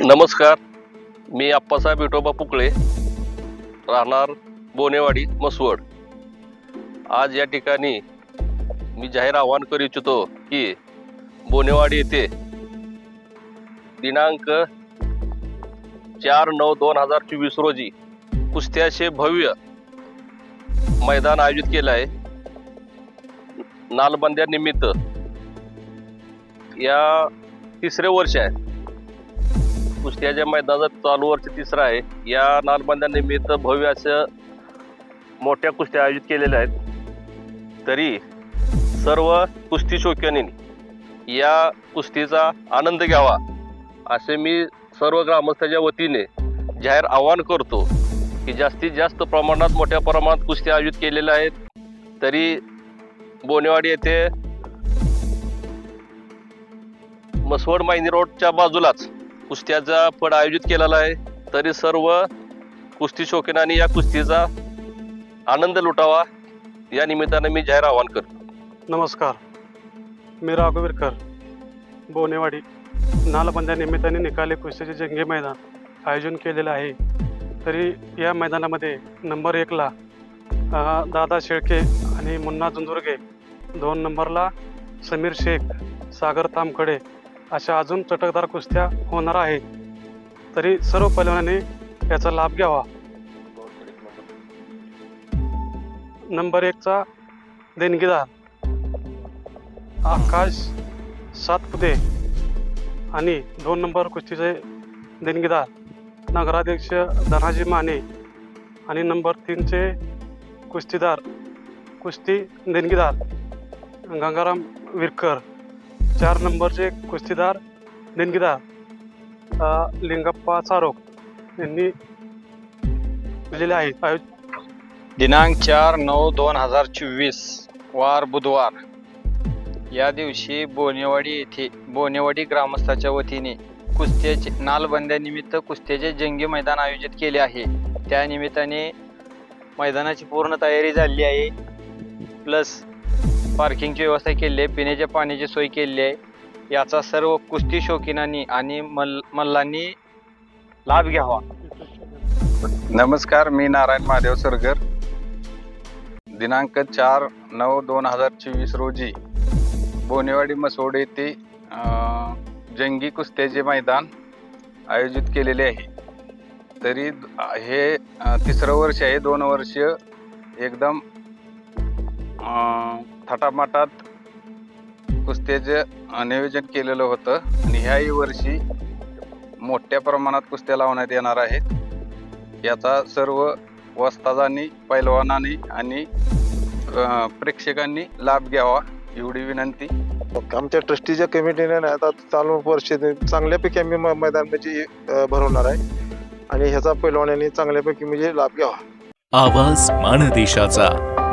नमस्कार. मी आप्पासाहेब विठोबा पुकळे राहणार बोनेवाडी मसवड आज या ठिकाणी मी जाहीर आवाहन करू इच्छितो की बोनेवाडी येथे दिनांक चार नऊ दोन हजार चोवीस रोजी कुस्त्याचे भव्य मैदान आयोजित केलं आहे. नालबंद्यानिमित्त. या तिसरे वर्ष आहे. कुस्त्याच्या मैदानात चालू वर्ष तिसरं आहे या नालबंद्यानिमित्त भव्य असं मोठ्या कुस्त्या आयोजित केलेल्या आहेत. तरी सर्व कुस्ती शौकीनांनी या कुस्तीचा आनंद घ्यावा असे मी सर्व ग्रामस्थाच्या वतीने जाहीर आवाहन करतो की जास्तीत जास्त प्रमाणात मोठ्या प्रमाणात कुस्त्या आयोजित केलेल्या आहेत. तरी बोनेवाडी येथे मसवड मायनी रोडच्या बाजूलाच कुस्त्याचा पड आयोजित केलेला आहे. तरी सर्व कुस्ती शौकीनांनी या कुस्तीचा आनंद लुटावा. या निमित्ताने मी जाहीर आवाहन करतो. नमस्कार. मी राघुवीरकर बोनेवाडी नालबंद्या निमित्ताने निकाली कुस्तीचे जंगी मैदान आयोजन केलेलं आहे. तरी या मैदानामध्ये नंबर एकला दादा शेळके आणि मुन्ना झुंजुर्गे दोन नंबरला समीर शेख सागर तामकडे अशा अजून चटकदार कुस्त्या होणार आहेत तरी सर्व पैलवानांनी याचा लाभ घ्यावा. नंबर एकचा देणगीदार. आकाश सातपुते आणि दोन नंबर कुस्तीचे देणगीदार. नगराध्यक्ष धनाजी माने आणि नंबर तीनचे कुस्तीदार कुस्ती देणगीदार गंगाराम विरकर. चार नंबरचे कुस्तीदार देणगीदार लिंगप्पा सारोक यांनी दिलेले आहेत. आयोज दिनांक चार नऊ दोन हजार चोवीस वार बुधवार. या दिवशी बोनेवाडी येथे बोनेवाडी ग्रामस्थाच्या वतीने कुस्त्याचे नालबंद्यानिमित्त कुस्त्याचे जंगी मैदान आयोजित केले आहे. त्या निमित्ताने मैदानाची पूर्ण तयारी झाली आहे. प्लस पार्किंगची व्यवस्था केली आहे पिण्याच्या पाण्याची सोय केली आहे. याचा सर्व कुस्ती शौकीनांनी आणि मल मल्लांनी लाभ घ्यावा. नमस्कार मी नारायण महादेव सरगर. दिनांक चार नऊ दोन हजार चोवीस रोजी बोनेवाडी मसोड येथे जंगी कुस्त्याचे मैदान आयोजित केलेले आहे. तरी हे तिसरं वर्ष आहे दोन वर्ष एकदम थाटामाटात कुस्त्याचं नियोजन केलेलं होतं. आणि ह्याही वर्षी मोठ्या प्रमाणात कुस्त्या लावण्यात येणार आहेत. याचा सर्व वस्तादांनी पैलवानांनी आणि प्रेक्षकांनी लाभ घ्यावा एवढी विनंती. आमच्या ट्रस्टीच्या कमिटीने आता चालू वर्ष चांगल्यापैकी आम्ही म- मैदान म्हणजे भरवणार आहे. आणि ह्याचा पैलवानांनी चांगल्यापैकी म्हणजे लाभ घ्यावा. आवाज माणदेशाचा